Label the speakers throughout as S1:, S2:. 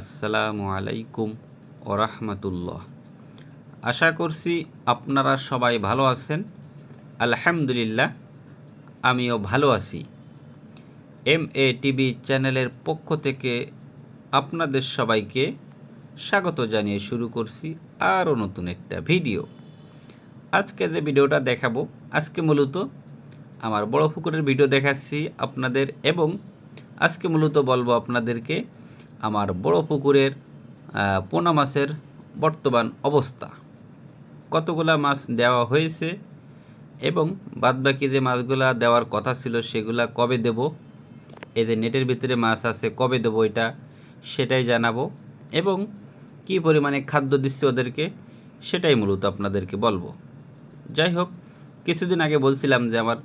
S1: আসসালামু আলাইকুম ওরহমতুল্লাহ। আশা করছি আপনারা সবাই ভালো আছেন। আলহামদুলিল্লাহ, আমিও ভালো আছি। এম এ টিভি চ্যানেলের পক্ষ থেকে আপনাদের সবাইকে স্বাগত জানিয়ে শুরু করছি আরও নতুন একটা ভিডিও। আজকে যে ভিডিওটা দেখাবো, আজকে মূলত আমার বড় পুকুরের ভিডিও দেখাচ্ছি আপনাদের এবং আজকে মূলত বলব আপনাদেরকে আমার বড় পুকুরের পোনা মাছের বর্তমান অবস্থা। কতগুলা মাছ দেওয়া হয়েছে এবং বাদবাকি যে মাছগুলা দেওয়ার কথা ছিল সেগুলা কবে দেব? এই যে নেটের ভিতরে মাছ আছে, কবে দেবো এটা সেটাই জানাব এবং কি পরিমাণে খাদ্য দিচ্ছে ওদেরকে সেটাই মূলত আপনাদেরকে বলব। যাই হোক, কিছুদিন আগে বলছিলাম যে আমার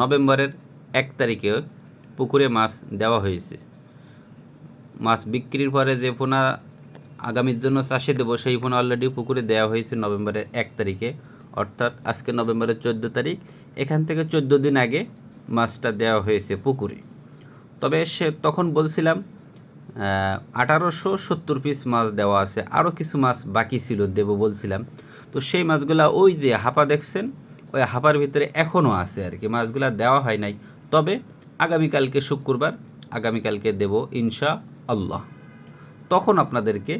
S1: নভেম্বরের এক তারিখে পুকুরে মাছ দেওয়া হয়েছে। মাছ বিক্রির পরে যে পোনা আগামীর জন্য চাষে দেবো, সেই পোনা অলরেডি পুকুরে দেওয়া হয়েছে নভেম্বরের এক তারিখে। অর্থাৎ আজকে নভেম্বরের চোদ্দ তারিখ। এখান থেকে চোদ্দ দিন আগে মাছটা দেওয়া হয়েছে পুকুরে। তবে সে তখন বলছিলাম আঠারোশো সত্তর পিস মাছ দেওয়া আছে আরও কিছু মাছ বাকি ছিল, দেবো বলছিলাম। তো সেই মাছগুলা ওই যে হাপা দেখছেন, ওই হাপার ভিতরে এখনও আছে আর কি। মাছগুলা দেওয়া হয় নাই। তবে আগামীকালকে শুক্রবার আগামীকালকে দেব ইনশা আল্লাহ। তখন আপনাদেরকে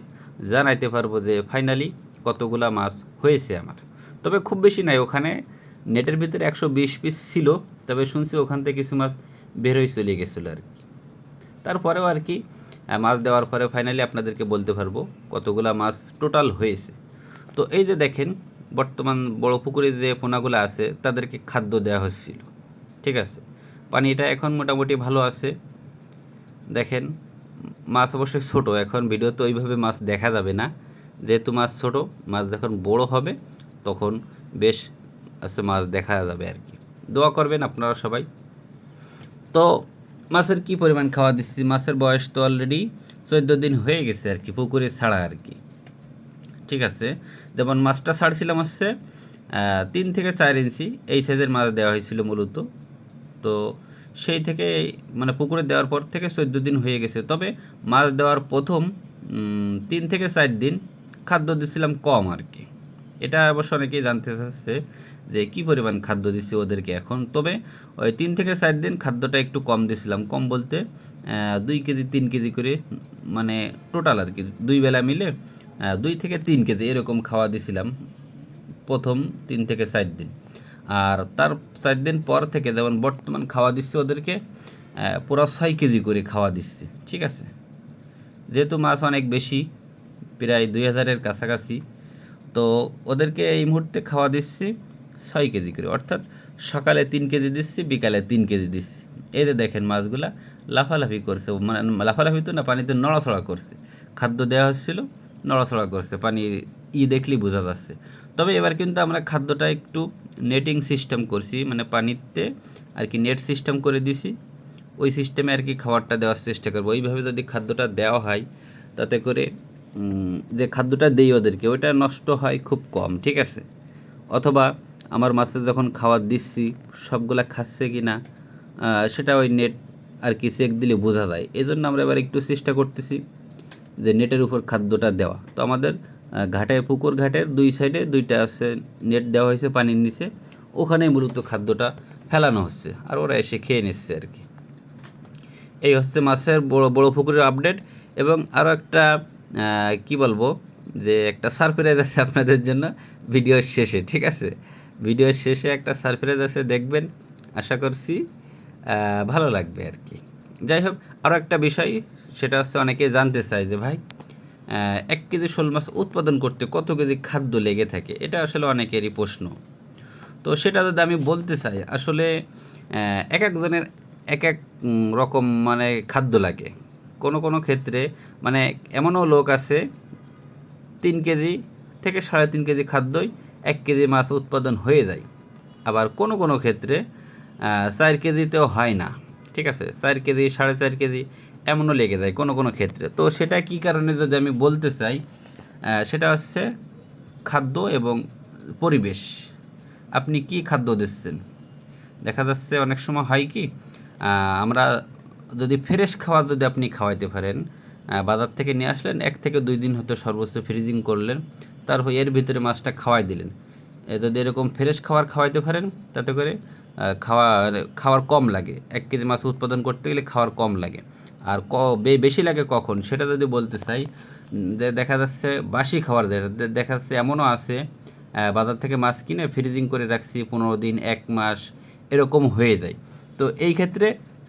S1: জানাইতে পারব যে ফাইনালি কতগুলা মাছ হয়েছে আমার। তবে খুব বেশি নাই, ওখানে নেটের ভিতরে একশো বিশ পিস ছিল, তবে শুনছি ওখান থেকে কিছু মাছ বের হয়ে চলে গেছিল আর কি। তারপরেও আর কি মাছ দেওয়ার পরে ফাইনালি আপনাদেরকে বলতে পারব কতগুলা মাছ টোটাল হয়েছে। তো এই যে দেখেন, বর্তমান বড় পুকুরে যে পোনাগুলো আছে, তাদেরকে খাদ্য দেওয়া হচ্ছিল। ঠিক আছে? পানিটা এখন মোটামুটি ভালো আছে। দেখেন, মাছ অবশ্যই ছোট, এখন ভিডিওতে ওইভাবে মাছ দেখা যাবে না। যেহেতু মাছ ছোট, মাছ যখন বড় হবে, তখন বেশ আছে মাছ দেখা যাবে আর কি। দোয়া করবেন আপনারা সবাই। তো মাছের কি পরিমাণ খাওয়া দিচ্ছি? মাছের বয়স তো অলরেডি চোদ্দ দিন হয়ে গেছে আর কি, পুকুরে ছাড়া আর কি। ঠিক আছে, যেমন মাছটা ছাড়ছিলাম হচ্ছে তিন থেকে চার ইঞ্চি, এই সাইজের মাছ দেওয়া হয়েছিল মূলত। তো সেই থেকে মানে পুকুরে দেওয়ার পর থেকে চোদ্দ দিন হয়ে গেছে। তবে মাছ দেওয়ার প্রথম তিন থেকে চার দিন খাদ্য দিচ্ছিলাম কম আর কি। এটা অবশ্য অনেকেই জানতে চাচ্ছে যে কি পরিমাণ খাদ্য দিচ্ছি ওদেরকে এখন। তবে ওই তিন থেকে চার দিন খাদ্যটা একটু কম দিছিলাম। কম বলতে দুই কেজি, তিন কেজি করে মানে টোটাল আর কি। দুই বেলা মিলে দুই থেকে তিন কেজি এরকম খাওয়া দিছিলাম প্রথম তিন থেকে চার দিন। আর তার চার দিন পর থেকে যেমন বর্তমান খাওয়া দিচ্ছে ওদেরকে পুরো ছয় কেজি করে খাওয়া দিচ্ছে, ঠিক আছে? যেহেতু মাছ অনেক বেশি, প্রায় দুই হাজারের কাছাকাছি, তো ওদেরকে এই মুহূর্তে খাওয়া দিচ্ছি ছয় কেজি করে। অর্থাৎ সকালে তিন কেজি দিচ্ছি, বিকালে তিন কেজি দিচ্ছি। এই যে দেখেন মাছগুলা লাফালাফি করছে মানে লাফালাফি তো না, পানিতে নড়াচড়া করছে। খাদ্য দেওয়া হচ্ছিল, নড়াচড়া করছে, পানি ই দেখলেই বোঝা যাচ্ছে। তবে এবার কিন্তু আমরা খাদ্যটা একটু নেটিং সিস্টেম করছি মানে পানিতে আর কি নেট সিস্টেম করে দিছি। ওই সিস্টেমে আর কি খাবারটা দেওয়ার চেষ্টা করব। ওইভাবে যদি খাদ্যটা দেওয়া হয়, তাতে করে যে খাদ্যটা দেই ওদেরকে, ওইটা নষ্ট হয় খুব কম, ঠিক আছে? অথবা আমার মাছে যখন খাবার দিচ্ছি, সবগুলা খাচ্ছে কি না সেটা ওই নেট আর কি চেক দিলে বোঝা যায়। এই জন্য আমরা এবার একটু চেষ্টা করতেছি যে নেটের উপর খাদ্যটা দেওয়া। তো আমাদের ঘাটের পুকুর ঘাটের দুই সাইডে দুইটা আছে, নেট দেওয়া হয়েছে পানির নিচে। ওখানেই মূলত খাদ্যটা ফেলানো হচ্ছে আর ওরা এসে খেয়ে নিচ্ছে আর কি। এই হচ্ছে মাছের বড় বড় পুকুরের আপডেট এবং আরও একটা কি বলব, যে একটা সারপ্রাইজ আছে আপনাদের জন্য ভিডিওর শেষে, ঠিক আছে? ভিডিওর শেষে একটা সারপ্রাইজ আছে, দেখবেন, আশা করছি ভালো লাগবে আর কি। যাই হোক আরও একটা বিষয়, সেটা হচ্ছে অনেকে জানতে চায় যে ভাই এক কেজি শোল মাছ উৎপাদন করতে কত কেজি খাদ্য লেগে থাকে, এটা আসলে অনেকেরই প্রশ্ন। তো সেটা যদি আমি বলতে চাই, আসলে এক একজনের এক এক রকম মানে খাদ্য লাগে। কোনো কোনো ক্ষেত্রে মানে এমনও লোক আছে, তিন কেজি থেকে সাড়ে তিন কেজি খাদ্যই এক কেজি মাছ উৎপাদন হয়ে যায়। আবার কোনো কোনো ক্ষেত্রে চার কেজিতেও হয় না, ঠিক আছে? চার কেজি, সাড়ে চার কেজি এমনও লেগে যায় কোনো কোনো ক্ষেত্রে। তো সেটা কী কারণে যদি আমি বলতে চাই সেটা হচ্ছে খাদ্য এবং পরিবেশ। আপনি কি খাদ্য দিচ্ছেন? দেখা যাচ্ছে অনেক সময় হয় কি আমরা যদি ফ্রেশ খাবার যদি আপনি খাওয়াইতে পারেন
S2: বাজার থেকে নিয়ে আসলেন, এক থেকে দুই দিন হয়তো সর্বোচ্চ ফ্রিজিং করলেন, তারপর এর ভিতরে মাছটা খাওয়াই দিলেন। যদি এরকম ফ্রেশ খাবার খাওয়াইতে পারেন, তাতে করে খাওয়া খাওয়ার কম লাগে। এক কেজি মাছ উৎপাদন করতে গেলে খাওয়ার কম লাগে। আর ক বেশি লাগে কখন? সেটা যদি বলতে চাই যে দেখা যাচ্ছে বাসি খাবার দেখা যাচ্ছে এমনও আছে বাজার থেকে মাছ কিনে ফ্রিজিং করে রাখছি পনেরো দিন, এক মাস, এরকম হয়ে যায়। তো এই ক্ষেত্রে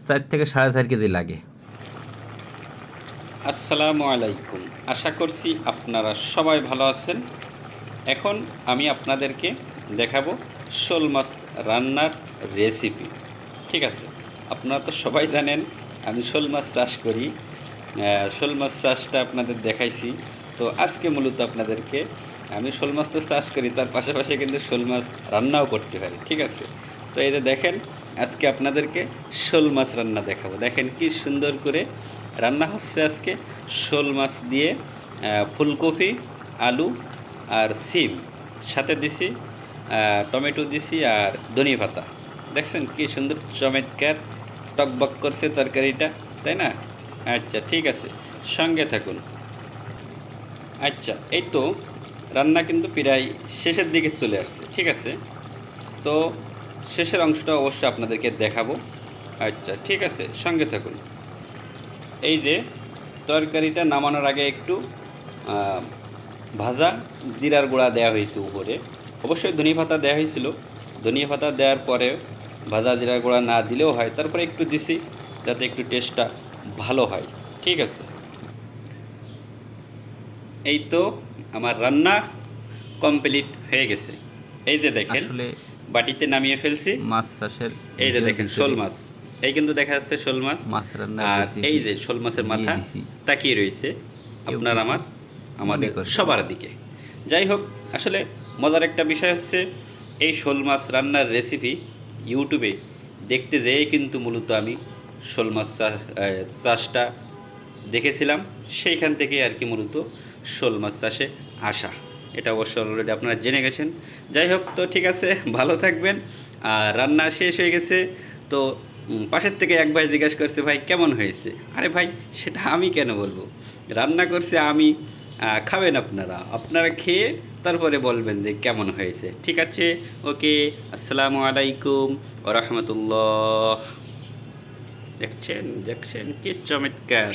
S2: চার থেকে সাড়ে চার কেজি লাগে। আসসালামু আলাইকুম। আশা করছি আপনারা সবাই ভালো আছেন। এখন আমি আপনাদেরকে দেখাবো শোল মাছ রান্নার রেসিপি ঠিক আছে? আপনারা তো সবাই জানেন আমি শোল মাছ চাষ করি। শোল মাছ চাষটা আপনাদের দেখাইছি। তো আজকে মূলত আপনাদেরকে আমি শোল মাছ তো চাষ করি, তার পাশাপাশি কিন্তু শোল মাছ রান্নাও করতে পারি, ঠিক আছে? তো এই যে দেখেন, আজকে আপনাদেরকে শোল মাছ রান্না দেখাবো। দেখেন কি সুন্দর করে রান্না হচ্ছে আজকে শোল মাছ দিয়ে ফুলকপি, আলু আর সিম। সাথে দিছি টমেটো দিছি আর ধনিয়া পাতা। দেখছেন কি সুন্দর চমৎকার টকবক করছে তরকারিটা, তাই না? আচ্ছা ঠিক আছে, সঙ্গে থাকুন। আচ্ছা এই তো রান্না কিন্তু প্রায় শেষের দিকে চলে আসছে, ঠিক আছে? তো শেষের অংশটা অবশ্যই আপনাদেরকে দেখাবো। আচ্ছা ঠিক আছে, সঙ্গে থাকুন। এই যে তরকারিটা নামানোর আগে একটু ভাজা জিরার গুঁড়া দেওয়া হয়েছে উপরে। অবশ্যই ধনিয়া পাতা দেওয়া হয়েছিল। ধনিয়া পাতা দেওয়ার পরে ভাজা জিরার গুঁড়া না দিলেও হয় তারপরে একটু দিছি যাতে একটু টেস্টটা ভালো হয় ঠিক আছে? এই তো আমার রান্না কমপ্লিট হয়ে গেছে। এই যে দেখেন বাটিতে নামিয়ে ফেলছি।
S1: মাছ চাষের
S2: এই যে দেখেন শোল মাছ। এই কিন্তু দেখা যাচ্ছে শোল মাছ।
S1: মাছ রান্না
S2: আর এই যে শোল মাছের মাথা তাকিয়ে রয়েছে। আপনার আমার আমাদের। সবার দিকে। যাই হোক আসলে মজার একটা বিষয় হচ্ছে এই শোল মাছ রান্নার রেসিপি ইউটিউবে দেখতে যেয়ে কিন্তু মূলত আমি শোল মাছ চাষটা দেখেছিলাম। সেইখান থেকে আর কি মূলত শোল মাছ চাষে আসা। এটা অবশ্য অলরেডি আপনারা জেনে গেছেন। যাই হোক, তো ঠিক আছে, ভালো থাকবেন। আর রান্না শেষ হয়ে গেছে, তো পাশের থেকে এক ভাই জিজ্ঞাসা করছে, ভাই, কেমন হয়েছে? আরে ভাই, সেটা আমি কেন বলব? রান্না করছে আমি খাবেন আপনারা। আপনারা খেয়ে তারপরে বলবেন যে কেমন হয়েছে। ঠিক আছে? ওকে, আসসালামু আলাইকুম ও রহমতুল্লাহ। দেখছেন? দেখছেন? কি চমৎকার।